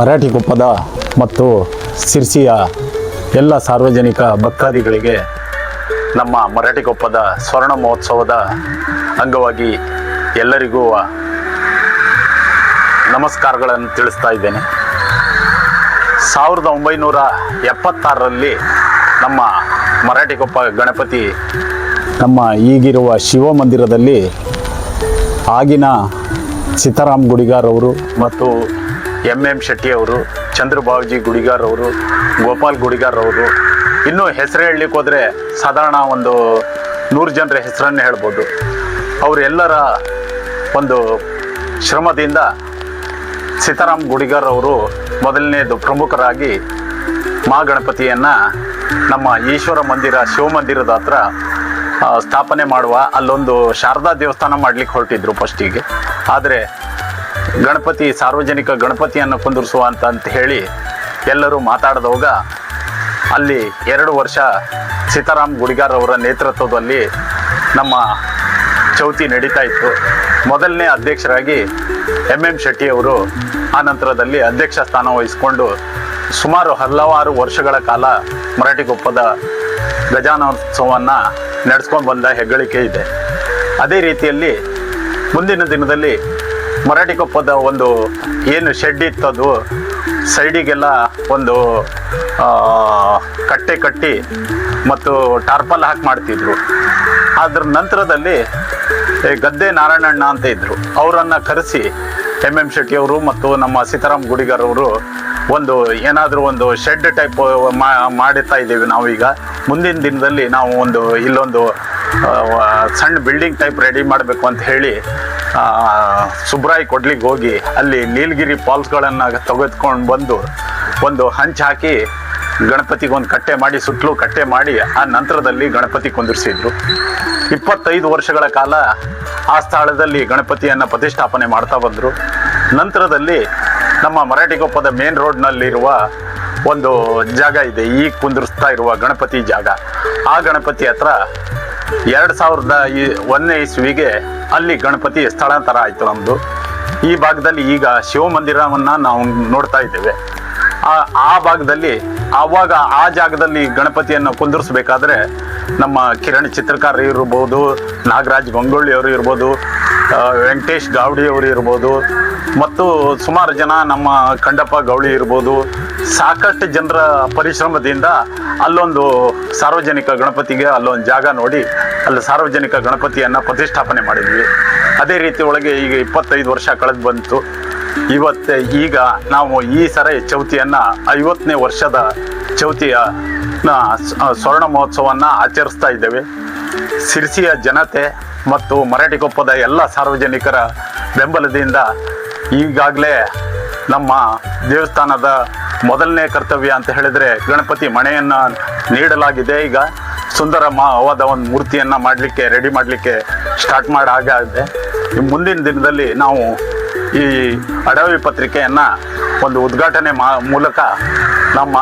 ಮರಾಠಿ ಕೊಪ್ಪದ ಮತ್ತು ಸಿರ್ಸಿಯ ಎಲ್ಲ ಸಾರ್ವಜನಿಕ ಭಕ್ತಾದಿಗಳಿಗೆ ನಮ್ಮ ಮರಾಠಿ ಕೊಪ್ಪದ ಸ್ವರ್ಣ ಮಹೋತ್ಸವದ ಅಂಗವಾಗಿ ಎಲ್ಲರಿಗೂ ನಮಸ್ಕಾರಗಳನ್ನು ತಿಳಿಸ್ತಾ ಇದ್ದೇನೆ. ಸಾವಿರದ ಒಂಬೈನೂರ ಎಪ್ಪತ್ತಾರರಲ್ಲಿ ನಮ್ಮ ಮರಾಠಿ ಕೊಪ್ಪ ಗಣಪತಿ ನಮ್ಮ ಈಗಿರುವ ಶಿವಮಂದಿರದಲ್ಲಿ ಆಗಿನ ಸೀತಾರಾಮ್ ಗುಡಿಗಾರ್ ಅವರು ಮತ್ತು ಎಂ ಎಂ ಶೆಟ್ಟಿ ಅವರು, ಚಂದ್ರಬಾಬುಜಿ ಗುಡಿಗಾರ್ ಅವರು, ಗೋಪಾಲ್ ಗುಡಿಗಾರ್ ಅವರು. ಇನ್ನೂ ಹೆಸರು ಹೇಳಲಿಕ್ಕೆ ಹೋದರೆ ಸಾಧಾರಣ ಒಂದು ನೂರು ಜನರ ಹೆಸರನ್ನು ಹೇಳ್ಬೋದು. ಅವರೆಲ್ಲರ ಒಂದು ಶ್ರಮದಿಂದ ಸೀತಾರಾಮ್ ಗುಡಿಗಾರ್ ಅವರು ಮೊದಲನೇದು ಪ್ರಮುಖರಾಗಿ ಮಹಾಗಣಪತಿಯನ್ನು ನಮ್ಮ ಈಶ್ವರ ಮಂದಿರ ಶಿವಮಂದಿರದ ಹತ್ರ ಸ್ಥಾಪನೆ ಮಾಡುವ ಅಲ್ಲೊಂದು ಶಾರದಾ ದೇವಸ್ಥಾನ ಮಾಡಲಿಕ್ಕೆ ಹೊರಟಿದ್ರು ಫಸ್ಟಿಗೆ ಆದರೆ ಗಣಪತಿ, ಸಾರ್ವಜನಿಕ ಗಣಪತಿಯನ್ನು ಕುಂದಿರಿಸುವ ಅಂತ ಅಂತ ಹೇಳಿ ಎಲ್ಲರೂ ಮಾತಾಡಿದವಾಗ ಅಲ್ಲಿ ಎರಡು ವರ್ಷ ಸೀತಾರಾಮ್ ಗುಡಿಗಾರ್ ಅವರ ನೇತೃತ್ವದಲ್ಲಿ ನಮ್ಮ ಚೌತಿ ನಡೀತಾ ಇತ್ತು. ಮೊದಲನೇ ಅಧ್ಯಕ್ಷರಾಗಿ ಎಂ ಎಂ ಶೆಟ್ಟಿ ಅವರು ಆ ನಂತರದಲ್ಲಿ ಅಧ್ಯಕ್ಷ ಸ್ಥಾನ ವಹಿಸಿಕೊಂಡು ಸುಮಾರು ಹಲವಾರು ವರ್ಷಗಳ ಕಾಲ ಮರಾಠಿಗೊಪ್ಪದ ಗಜಾನೋತ್ಸವವನ್ನು ನಡೆಸ್ಕೊಂಡು ಬಂದ ಹೆಗ್ಗಳಿಕೆ ಇದೆ. ಅದೇ ರೀತಿಯಲ್ಲಿ ಮುಂದಿನ ದಿನದಲ್ಲಿ ಮರಾಠಿಕೊಪ್ಪದ ಒಂದು ಏನು ಶೆಡ್ ಇತ್ತದು ಸೈಡಿಗೆಲ್ಲ ಒಂದು ಕಟ್ಟೆ ಕಟ್ಟಿ ಮತ್ತು ಟಾರ್ಪಲ್ ಹಾಕಿ ಮಾಡ್ತಿದ್ರು. ಅದ್ರ ನಂತರದಲ್ಲಿ ಗದ್ದೆ ನಾರಾಯಣಣ್ಣ ಅಂತ ಇದ್ದರು ಅವರನ್ನು ಕರೆಸಿ ಎಂ ಎಂ ಶೆಟ್ಟಿಯವರು ಮತ್ತು ನಮ್ಮ ಸೀತಾರಾಮ್ ಗುಡಿಗರ್ ಅವರು ಒಂದು ಏನಾದರೂ ಒಂದು ಶೆಡ್ ಟೈಪ್ ಮಾಡುತ್ತಾ ಇದ್ದೀವಿ ನಾವೀಗ. ಮುಂದಿನ ದಿನದಲ್ಲಿ ನಾವು ಒಂದು ಇಲ್ಲೊಂದು ಸಣ್ಣ ಬಿಲ್ಡಿಂಗ್ ಟೈಪ್ ರೆಡಿ ಮಾಡಬೇಕು ಅಂತ ಹೇಳಿ ಸುಬ್ರಾಯಿ ಕೊಡ್ಲಿಕ್ಕೆ ಹೋಗಿ ಅಲ್ಲಿ ನೀಲಗಿರಿ ಫಾಲ್ಸ್ಗಳನ್ನು ತೆಗೆದುಕೊಂಡು ಬಂದು ಒಂದು ಹಂಚ್ ಹಾಕಿ ಗಣಪತಿಗೆ ಒಂದು ಕಟ್ಟೆ ಮಾಡಿ, ಸುತ್ತಲೂ ಕಟ್ಟೆ ಮಾಡಿ, ಆ ನಂತರದಲ್ಲಿ ಗಣಪತಿ ಕುಂದಿರಿಸಿದ್ರು. ಇಪ್ಪತ್ತೈದು ವರ್ಷಗಳ ಕಾಲ ಆ ಸ್ಥಳದಲ್ಲಿ ಗಣಪತಿಯನ್ನು ಪ್ರತಿಷ್ಠಾಪನೆ ಮಾಡ್ತಾ ಬಂದರು. ನಂತರದಲ್ಲಿ ನಮ್ಮ ಮರಾಠಿಗೊಪ್ಪದ ಮೇನ್ ರೋಡ್ನಲ್ಲಿರುವ ಒಂದು ಜಾಗ ಇದೆ ಈಗ ಕುಂದಿರಿಸ್ತಾ ಇರುವ ಗಣಪತಿ ಜಾಗ. ಆ ಗಣಪತಿ ಹತ್ರ ಎರಡು ಸಾವಿರದ ಈ ಒಂದನೇ ಇಸ್ವಿಗೆ ಅಲ್ಲಿ ಗಣಪತಿ ಸ್ಥಳಾಂತರ ಆಯಿತು ನಮ್ಮದು ಈ ಭಾಗದಲ್ಲಿ ಈಗ ಶಿವಮಂದಿರವನ್ನು ನಾವು ನೋಡ್ತಾ ಇದ್ದೇವೆ. ಆ ಭಾಗದಲ್ಲಿ ಆವಾಗ ಆ ಜಾಗದಲ್ಲಿ ಗಣಪತಿಯನ್ನು ಕುಂದಿರಿಸಬೇಕಾದ್ರೆ ನಮ್ಮ ಕಿರಣ್ ಚಿತ್ರಕಾರ ಇರ್ಬೋದು, ನಾಗರಾಜ್ ಗಂಗೊಳ್ಳಿ ಅವರು ಇರ್ಬೋದು ವೆಂಕಟೇಶ್ ಗಾವಡಿ ಅವರು ಇರ್ಬೋದು, ಮತ್ತು ಸುಮಾರು ಜನ ನಮ್ಮ ಕಂಡಪ್ಪ ಗೌಳಿ ಇರ್ಬೋದು ಸಾಕಷ್ಟು ಜನರ ಪರಿಶ್ರಮದಿಂದ ಅಲ್ಲೊಂದು ಸಾರ್ವಜನಿಕ ಗಣಪತಿಗೆ ಅಲ್ಲೊಂದು ಜಾಗ ನೋಡಿ, ಅಲ್ಲಿ ಸಾರ್ವಜನಿಕ ಗಣಪತಿಯನ್ನು ಪ್ರತಿಷ್ಠಾಪನೆ ಮಾಡಿದ್ವಿ. ಅದೇ ರೀತಿ ಒಳಗೆ ಈಗ ಇಪ್ಪತ್ತೈದು ವರ್ಷ ಕಳೆದು ಬಂತು. ಇವತ್ತು ಈಗ ನಾವು ಈ ಸರ ಚೌತಿಯನ್ನು ಐವತ್ತನೇ ವರ್ಷದ ಚೌತಿಯ ಸ್ವರ್ಣ ಮಹೋತ್ಸವವನ್ನು ಆಚರಿಸ್ತಾ ಇದ್ದೇವೆ. ಸಿರ್ಸಿಯ ಜನತೆ ಮತ್ತು ಮರಾಠಿಕೊಪ್ಪದ ಎಲ್ಲ ಸಾರ್ವಜನಿಕರ ಬೆಂಬಲದಿಂದ ಈಗಾಗಲೇ ನಮ್ಮ ದೇವಸ್ಥಾನದ ಮೊದಲನೇ ಕರ್ತವ್ಯ ಅಂತ ಹೇಳಿದರೆ ಗಣಪತಿ ಮಣೆಯನ್ನು ನೀಡಲಾಗಿದೆ. ಈಗ ಸುಂದರ ಮಾವಾದ ಒಂದು ಮೂರ್ತಿಯನ್ನು ಮಾಡಲಿಕ್ಕೆ ರೆಡಿ ಮಾಡಲಿಕ್ಕೆ ಸ್ಟಾರ್ಟ್ ಮಾಡಿ ಆಗಿದೆ ಮುಂದಿನ ದಿನದಲ್ಲಿ ನಾವು ಈ ಅಡವಿ ಪತ್ರಿಕೆಯನ್ನು ಒಂದು ಉದ್ಘಾಟನೆ ಮಾ ಮೂಲಕ ನಮ್ಮ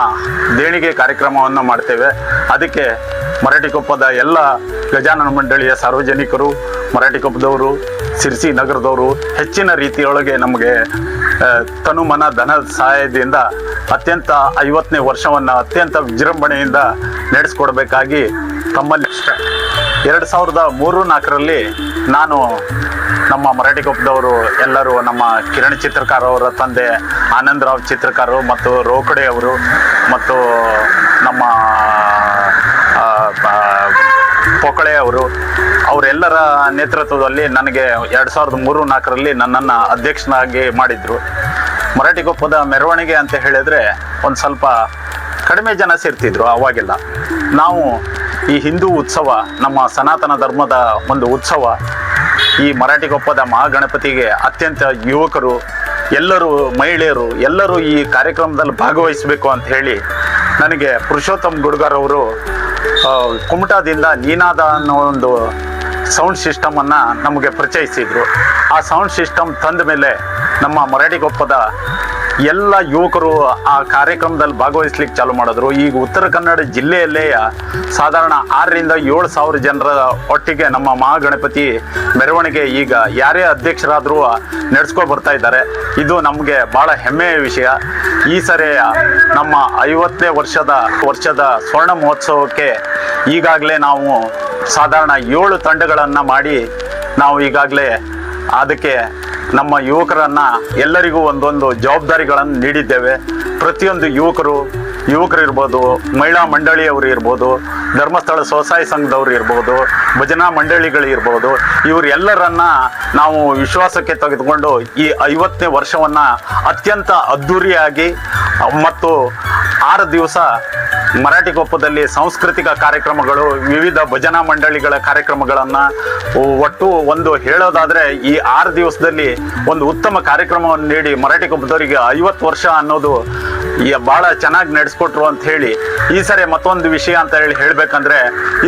ದೇಣಿಗೆ ಕಾರ್ಯಕ್ರಮವನ್ನು ಮಾಡ್ತೇವೆ. ಅದಕ್ಕೆ ಮರಾಠಿಕೊಪ್ಪದ ಎಲ್ಲ ಗಜಾನನ ಮಂಡಳಿಯ ಸಾರ್ವಜನಿಕರು ಮರಾಠಿಕೊಪ್ಪದವರು ಸಿರ್ಸಿ ನಗರದವರು ಹೆಚ್ಚಿನ ರೀತಿಯೊಳಗೆ ನಮಗೆ ತನುಮನ ತನು ಮನ ಧನ ಸಹಾಯದಿಂದ ಅತ್ಯಂತ ಐವತ್ತನೇ ವರ್ಷವನ್ನು ಅತ್ಯಂತ ವಿಜೃಂಭಣೆಯಿಂದ ನಡೆಸ್ಕೊಡ್ಬೇಕಾಗಿ ತಮ್ಮಲ್ಲಿ ಎರಡು ಸಾವಿರದ ಮೂರು ನಾಲ್ಕರಲ್ಲಿ ನಾನು ನಮ್ಮ ಮರಾಠಿ ಕೊಪ್ಪದವರು ಎಲ್ಲರೂ, ನಮ್ಮ ಕಿರಣ್ ಚಿತ್ರಕಾರ ಅವರ ತಂದೆ ಆನಂದರಾವ್ ಚಿತ್ರಕಾರರು ಮತ್ತು ರೋಕಡೆ ಅವರು ಮತ್ತು ನಮ್ಮ ಪೊಕಳೆ ಅವರು, ಅವರೆಲ್ಲರ ನೇತೃತ್ವದಲ್ಲಿ ನನಗೆ ಎರಡು ಸಾವಿರದ ಮೂರು ನಾಲ್ಕರಲ್ಲಿ ನನ್ನನ್ನು ಅಧ್ಯಕ್ಷನಾಗಿ ಮಾಡಿದರು. ಮರಾಠಿ ಕೊಪ್ಪದ ಮೆರವಣಿಗೆ ಅಂತ ಹೇಳಿದರೆ ಒಂದು ಸ್ವಲ್ಪ ಕಡಿಮೆ ಜನ ಸೇರ್ತಿದ್ರು ಅವಾಗೆಲ್ಲ. ನಾವು ಈ ಹಿಂದೂ ಉತ್ಸವ, ನಮ್ಮ ಸನಾತನ ಧರ್ಮದ ಒಂದು ಉತ್ಸವ, ಈ ಮರಾಠಿಕೊಪ್ಪದ ಮಹಾಗಣಪತಿಗೆ ಅತ್ಯಂತ ಯುವಕರು, ಎಲ್ಲರೂ ಮಹಿಳೆಯರು, ಎಲ್ಲರೂ ಈ ಕಾರ್ಯಕ್ರಮದಲ್ಲಿ ಭಾಗವಹಿಸಬೇಕು ಅಂತ ಹೇಳಿ ನನಗೆ ಪುರುಷೋತ್ತಮ್ ಗುಡ್ಗರ್ ಅವರು ಕುಮಟಾದಿಂದ ನೀನಾದ ಅನ್ನೋ ಒಂದು ಸೌಂಡ್ ಸಿಸ್ಟಮನ್ನು ನಮಗೆ ಪರಿಚಯಿಸಿದರು. ಆ ಸೌಂಡ್ ಸಿಸ್ಟಮ್ ತಂದ ಮೇಲೆ ನಮ್ಮ ಮರಾಠಿಕೊಪ್ಪದ ಎಲ್ಲ ಯುವಕರು ಆ ಕಾರ್ಯಕ್ರಮದಲ್ಲಿ ಭಾಗವಹಿಸ್ಲಿಕ್ಕೆ ಚಾಲು ಮಾಡಿದ್ರು. ಈಗ ಉತ್ತರ ಕನ್ನಡ ಜಿಲ್ಲೆಯಲ್ಲೇ ಸಾಧಾರಣ ಆರರಿಂದ ಏಳು ಸಾವಿರ ಜನರ ಒಟ್ಟಿಗೆ ನಮ್ಮ ಮಹಾಗಣಪತಿ ಮೆರವಣಿಗೆ ಈಗ ಯಾರೇ ಅಧ್ಯಕ್ಷರಾದರೂ ನಡೆಸ್ಕೊ ಬರ್ತಾ ಇದ್ದಾರೆ. ಇದು ನಮಗೆ ಭಾಳ ಹೆಮ್ಮೆಯ ವಿಷಯ. ಈ ಸರಿ ನಮ್ಮ ಐವತ್ತನೇ ವರ್ಷದ ವರ್ಷದ ಸ್ವರ್ಣ ಮಹೋತ್ಸವಕ್ಕೆ ಈಗಾಗಲೇ ನಾವು ಸಾಧಾರಣ ಏಳು ತಂಡಗಳನ್ನು ಮಾಡಿ ನಾವು ಈಗಾಗಲೇ ಅದಕ್ಕೆ ನಮ್ಮ ಯುವಕರನ್ನ ಎಲ್ಲರಿಗೂ ಒಂದೊಂದು ಜವಾಬ್ದಾರಿಗಳನ್ನು ನೀಡಿದ್ದೇವೆ. ಪ್ರತಿಯೊಂದು ಯುವಕರು ಯುವಕರು ಇರ್ಬೋದು, ಮಹಿಳಾ ಮಂಡಳಿಯವರು ಇರ್ಬೋದು, ಧರ್ಮಸ್ಥಳ ಸ್ವಸಹಾಯ ಸಂಘದವರು ಇರ್ಬೋದು, ಭಜನಾ ಮಂಡಳಿಗಳು ಇರ್ಬೋದು, ಇವರೆಲ್ಲರನ್ನ ನಾವು ವಿಶ್ವಾಸಕ್ಕೆ ತೆಗೆದುಕೊಂಡು ಈ ಐವತ್ತನೇ ವರ್ಷವನ್ನು ಅತ್ಯಂತ ಅದ್ಧೂರಿಯಾಗಿ ಮತ್ತು ಆರು ದಿವಸ ಮರಾಠಿ ಕೊಪ್ಪದಲ್ಲಿ ಸಾಂಸ್ಕೃತಿಕ ಕಾರ್ಯಕ್ರಮಗಳು, ವಿವಿಧ ಭಜನಾ ಮಂಡಳಿಗಳ ಕಾರ್ಯಕ್ರಮಗಳನ್ನು ಒಟ್ಟು ಒಂದು ಹೇಳೋದಾದರೆ ಈ ಆರು ದಿವಸದಲ್ಲಿ ಒಂದು ಉತ್ತಮ ಕಾರ್ಯಕ್ರಮವನ್ನು ನೀಡಿ ಮರಾಠಿ ಕೊಪ್ಪದವರಿಗೆ ಐವತ್ತು ವರ್ಷ ಅನ್ನೋದು ಈ ಬಹಳ ಚೆನ್ನಾಗಿ ನಡೆಸ್ಕೊಟ್ರು ಅಂತ ಹೇಳಿ ಈ ಸರಿ ಮತ್ತೊಂದು ವಿಷಯ ಅಂತ ಹೇಳಿ ಹೇಳ್ಬೇಕಂದ್ರೆ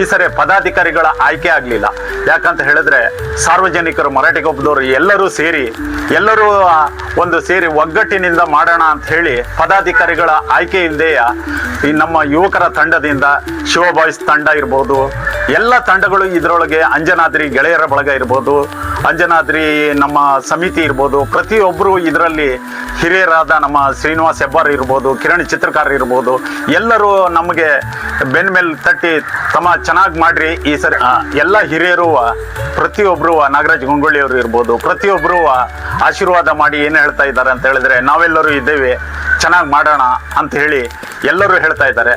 ಈ ಸರಿ ಪದಾಧಿಕಾರಿಗಳ ಆಯ್ಕೆ ಆಗಲಿಲ್ಲ. ಯಾಕಂತ ಹೇಳಿದ್ರೆ ಸಾರ್ವಜನಿಕರು, ಮರಾಠಿ ಕೊಪ್ಪದವರು ಎಲ್ಲರೂ ಸೇರಿ, ಎಲ್ಲರೂ ಒಂದು ಸೇರಿ ಒಗ್ಗಟ್ಟಿನಿಂದ ಮಾಡೋಣ ಅಂತ ಹೇಳಿ ಪದಾಧಿಕಾರಿಗಳ ಆಯ್ಕೆ ಇಲ್ಲದೆಯ ಈ ನಮ್ಮ ಯುವಕರ ತಂಡದಿಂದ ಶಿವ ಬಾಯ್ಸ್ ತಂಡ ಇರ್ಬೋದು, ಎಲ್ಲ ತಂಡಗಳು ಇದರೊಳಗೆ ಅಂಜನಾದ್ರಿ ಗೆಳೆಯರ ಬಳಗ ಇರ್ಬೋದು, ಅಂಜನಾದ್ರಿ ನಮ್ಮ ಸಮಿತಿ ಇರ್ಬೋದು ಪ್ರತಿಯೊಬ್ಬರು ಇದರಲ್ಲಿ ಹಿರಿಯರಾದ ನಮ್ಮ ಶ್ರೀನಿವಾಸ್ ಹೆಬ್ಬಾರ್ ಇರ್ಬೋದು, ಕಿರಣ್ ಚಿತ್ರಕಾರ ಇರ್ಬೋದು, ಎಲ್ಲರೂ ನಮಗೆ ಬೆನ್ ಮೇಲೆ ತಟ್ಟಿ ತಮ್ಮ ಚೆನ್ನಾಗಿ ಮಾಡ್ರಿ. ಈ ಸರಿ ಎಲ್ಲ ಹಿರಿಯರು ಪ್ರತಿಯೊಬ್ಬರು ನಾಗರಾಜ್ ಗುಂಗೊಳ್ಳಿ ಅವರು ಇರ್ಬೋದು ಪ್ರತಿಯೊಬ್ಬರು ಆಶೀರ್ವಾದ ಮಾಡಿ ಏನು ಹೇಳ್ತಾ ಇದ್ದಾರೆ ಅಂತ ಹೇಳಿದ್ರೆ ನಾವೆಲ್ಲರೂ ಇದ್ದೇವೆ. ಚೆನ್ನಾಗಿ ಮಾಡೋಣ. ಅಂತ ಹೇಳಿ ಎಲ್ಲರೂ ಹೇಳ್ತಾ ಇದ್ದಾರೆ.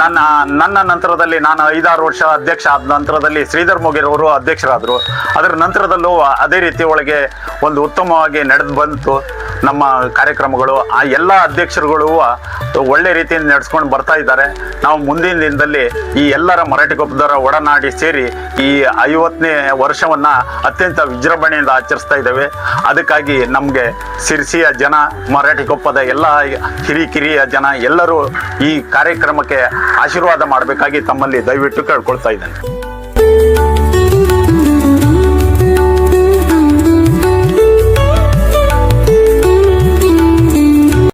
ನನ್ನ ನನ್ನ ನಂತರದಲ್ಲಿ ನಾನು ಐದಾರು ವರ್ಷ ಅಧ್ಯಕ್ಷ ಆದ ನಂತರದಲ್ಲಿ ಶ್ರೀಧರ್ ಮೊಗೇರವರು ಅಧ್ಯಕ್ಷರಾದರು. ಅದರ ನಂತರದಲ್ಲೂ ಅದೇ ರೀತಿ ಒಳಗೆ ಒಂದು ಉತ್ತಮವಾಗಿ ನಡೆದು ಬಂತು ನಮ್ಮ ಕಾರ್ಯಕ್ರಮಗಳು. ಆ ಎಲ್ಲ ಅಧ್ಯಕ್ಷರುಗಳು ಒಳ್ಳೆ ರೀತಿಯಿಂದ ನಡೆಸ್ಕೊಂಡು ಬರ್ತಾ ಇದ್ದಾರೆ. ನಾವು ಮುಂದಿನ ದಿನದಲ್ಲಿ ಈ ಎಲ್ಲರ ಮರಾಠಿ ಕೊಪ್ಪದವರ ಒಡನಾಡಿ ಸೇರಿ ಈ ಐವತ್ತನೇ ವರ್ಷವನ್ನು ಅತ್ಯಂತ ವಿಜೃಂಭಣೆಯಿಂದ ಆಚರಿಸ್ತಾ ಇದ್ದೇವೆ. ಅದಕ್ಕಾಗಿ ನಮಗೆ ಸಿರ್ಸಿಯ ಜನ ಮರಾಠಿ ಕೊಪ್ಪದ ಎಲ್ಲ ಹಿರಿಕಿರಿಯ ಜನ ಎಲ್ಲರೂ ಈ ಕಾರ್ಯಕ್ರಮಕ್ಕೆ ಆಶೀರ್ವಾದ ಮಾಡಬೇಕಾಗಿ ತಮ್ಮಲ್ಲಿ ದಯವಿಟ್ಟು ಕೇಳ್ಕೊಳ್ತಾ ಇದ್ದೇನೆ.